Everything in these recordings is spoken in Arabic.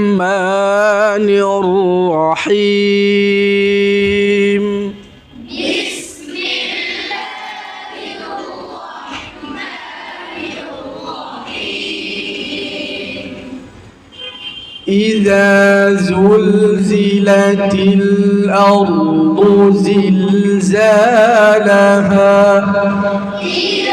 الرحمن الرحيم. إذا زلزلت الأرض زلزالها. إذا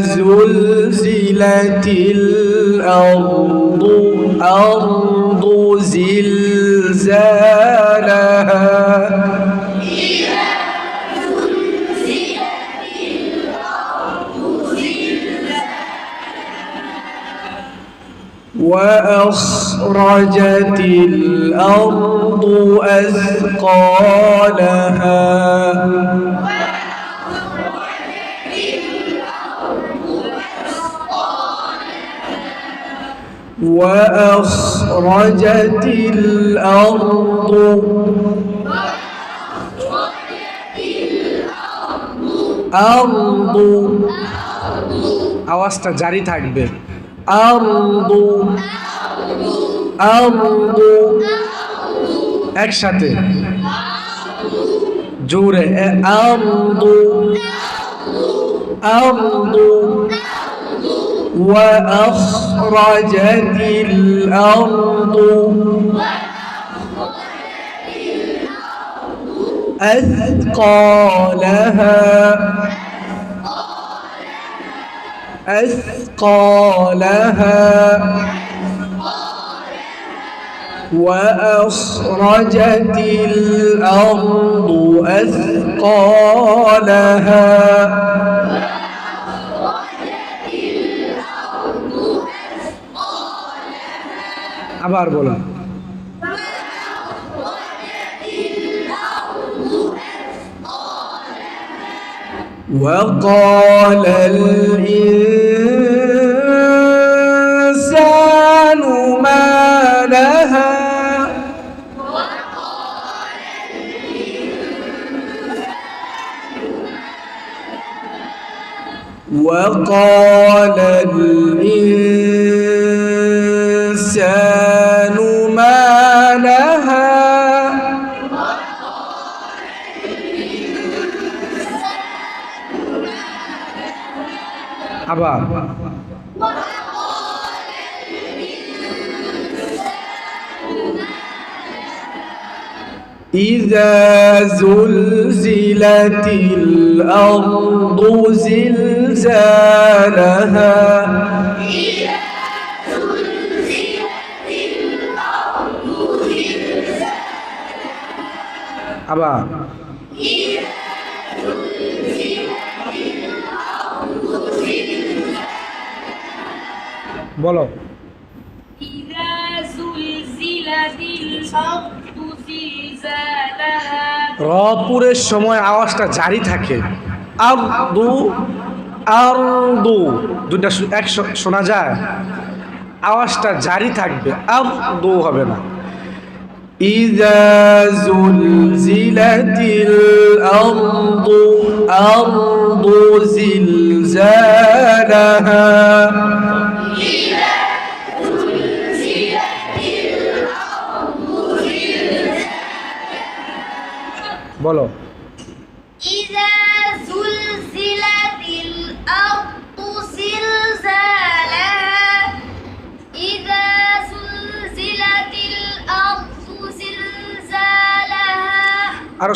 زلزلت الأرض أرض زلزالها. وأخرجت الأرض أثقالها. وأخرجت الأرض أرض আওয়াজটা জারি থাকবে أرض أرض একসাথে জোরে এ- أرض أرض وأخرجت الأرض أثقالها أثقالها وأخرجت الأرض أثقالها আবার বলুন وقال الإنسان ما لها وقال الإنسان إذا زلزلت الأرض زلزالها إذا زلزلت الأرض زلزالها أبا إذا زلزلت الأرض زلزالها بولو إذا زلزلت الأرض রপুরের সময় আওয়াজটা জারি থাকে আরদু আরদু দুটা শু- এক শ- শোনা যায় আওয়াজটা জারি থাকবে আরদু হবে না إذا زلزلت الأرض أرض زلزالها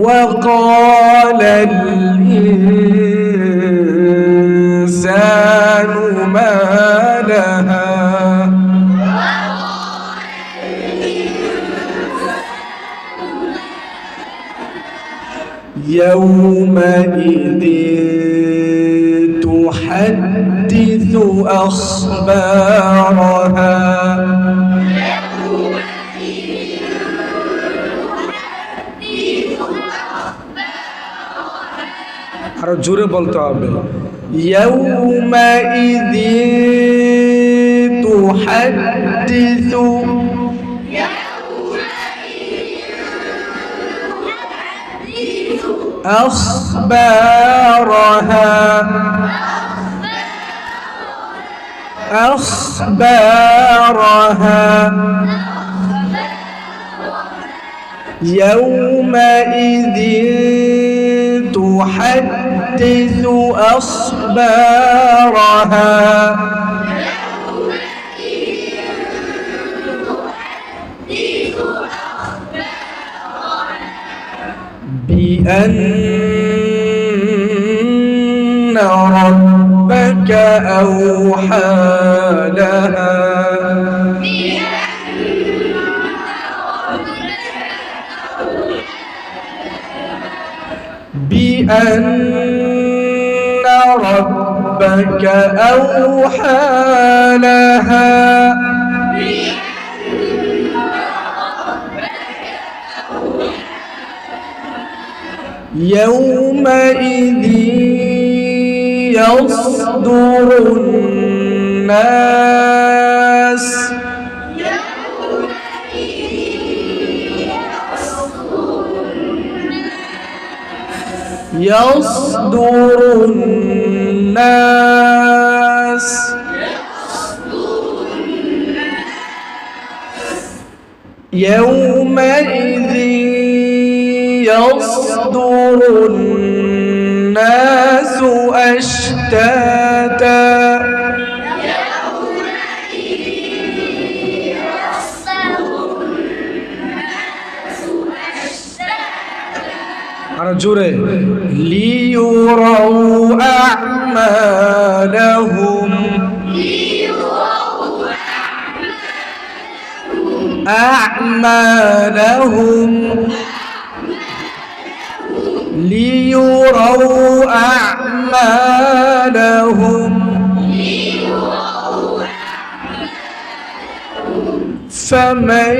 وقال الإنسان ما لها؟ يومئذ تحدث أخبارها. আরো জোরে বলতে হবে يومئذ تحدث أخبارها أخبارها يومئذ تحدث أخبارها بأن ربك أوحى لها. بأن ربك أوحى لها. يومئذ يصدر الناس. يصدر الناس. الناس. يومئذ يصدر الناس أشتاتا. أرجو ليروا أعمالهم. أعمالهم أعمالهم ليروا أعمالهم فمن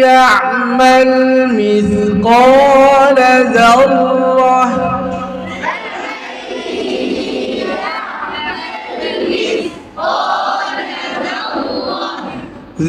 يعمل مثقال ذرة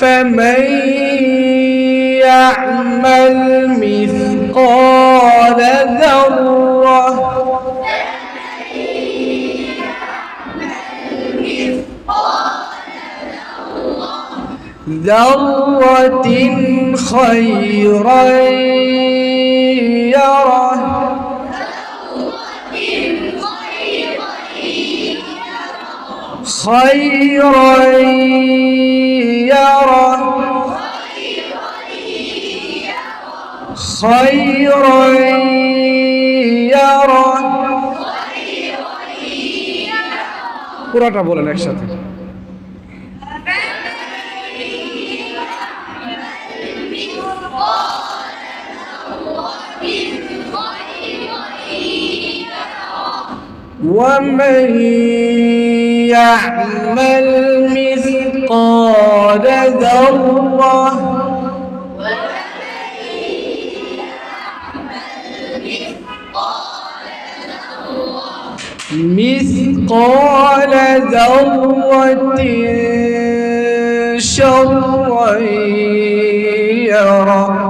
فمن يعمل مثقال ذرة ذرة خيرا يره. خيرا خيرا خيرا يرى পুরাটা বলেন একসাথে ومن يعمل مثقال ذرة. مثقال ذرة شرا يره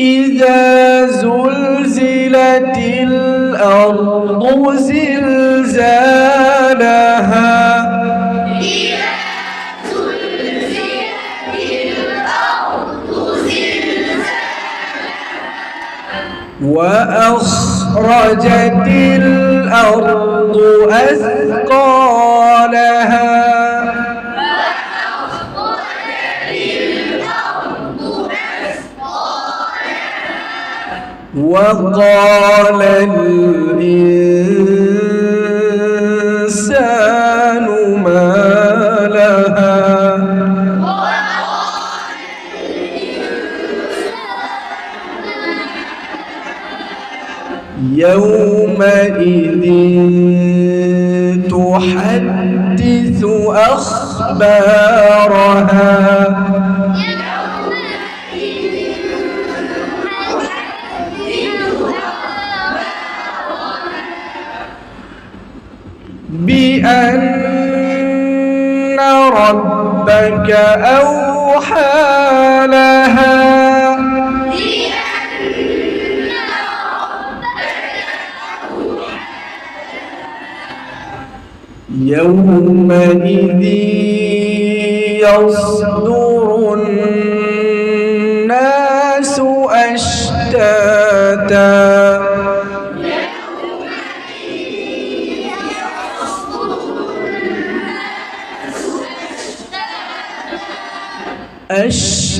إذا زلزلت الأرض زلزالها. وأخرجت الأرض أثقالها وقال الإنسان ما لها؟ يومئذ تحدث أخبارها. ربك أوحى لها. يومئذ يصدر الناس أشتاتا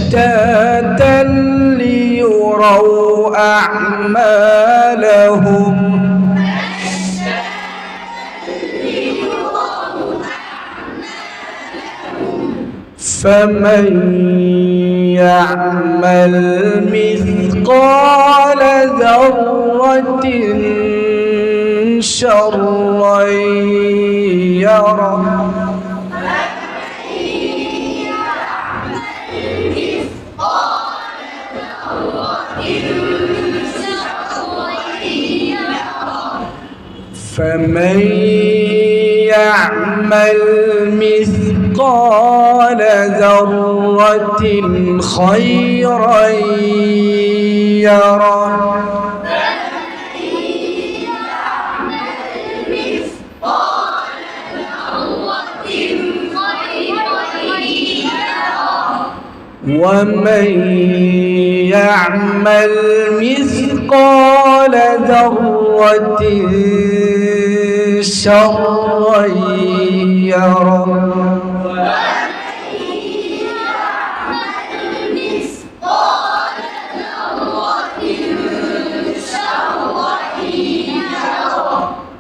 أشتاتا ليروا أعمالهم. فمن يعمل مثقال ذرة شرا يره فمن يعمل مثقال ذرة خيرا يره. ومن يعمل مثقال ذرة شرا يره